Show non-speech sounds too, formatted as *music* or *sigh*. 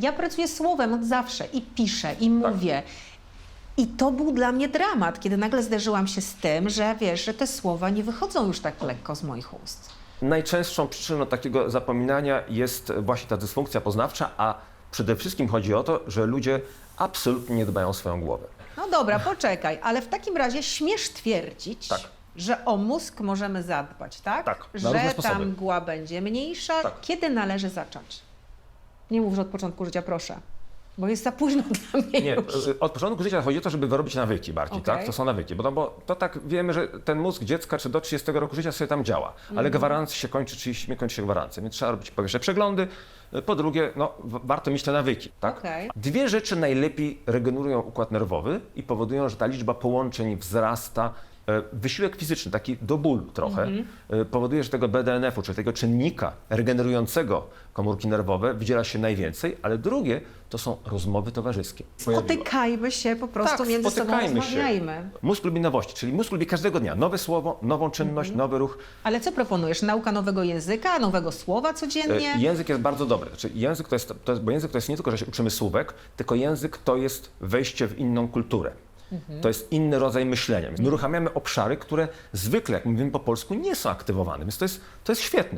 Ja pracuję słowem od zawsze i piszę, i Tak. mówię. I to był dla mnie dramat, kiedy nagle zderzyłam się z tym, że wiesz, że te słowa nie wychodzą już tak lekko z moich ust. Najczęstszą przyczyną takiego zapominania jest właśnie ta dysfunkcja poznawcza, a przede wszystkim chodzi o to, że ludzie absolutnie nie dbają o swoją głowę. No dobra, poczekaj, ale w takim razie śmiesz twierdzić, Tak. że o mózg możemy zadbać, tak? Tak, na że różne sposoby. mgła będzie mniejsza. Tak. Kiedy należy zacząć? Nie mów, że od początku życia, proszę, bo jest za późno *laughs* dla mnie Nie, już. y, od początku życia chodzi o to, żeby wyrobić nawyki bardziej, Okej. tak? To są nawyki, bo, no, bo to tak wiemy, że ten mózg dziecka czy do 30 roku życia sobie tam działa, ale Mhm. gwarancja się kończy, 30 kończy się gwarancja, więc trzeba robić po pierwsze przeglądy, y, po drugie, no, warto mieć te nawyki, tak? Okej. Dwie rzeczy najlepiej regenerują układ nerwowy i powodują, że ta liczba połączeń wzrasta. E, Wysiłek fizyczny, taki do bólu trochę, Mhm. e, powoduje, że tego BDNF-u, czyli tego czynnika regenerującego komórki nerwowe, wydziela się najwięcej, ale drugie to są rozmowy towarzyskie. Spotykajmy się po prostu Tak, między sobą, spotykajmy się. rozmawiajmy. Mózg lubi nowości, czyli mózg lubi każdego dnia nowe słowo, nową czynność, Mhm. nowy ruch. Ale co proponujesz? Nauka nowego języka, nowego słowa codziennie? E, Język jest bardzo dobry. Znaczy, język to jest, to jest, bo język to jest nie tylko, że się uczymy słówek, tylko język to jest wejście w inną kulturę. Mhm. To jest inny rodzaj myślenia. Więc my uruchamiamy obszary, które zwykle, jak mówimy po polsku, nie są aktywowane. Więc to jest, to jest świetne.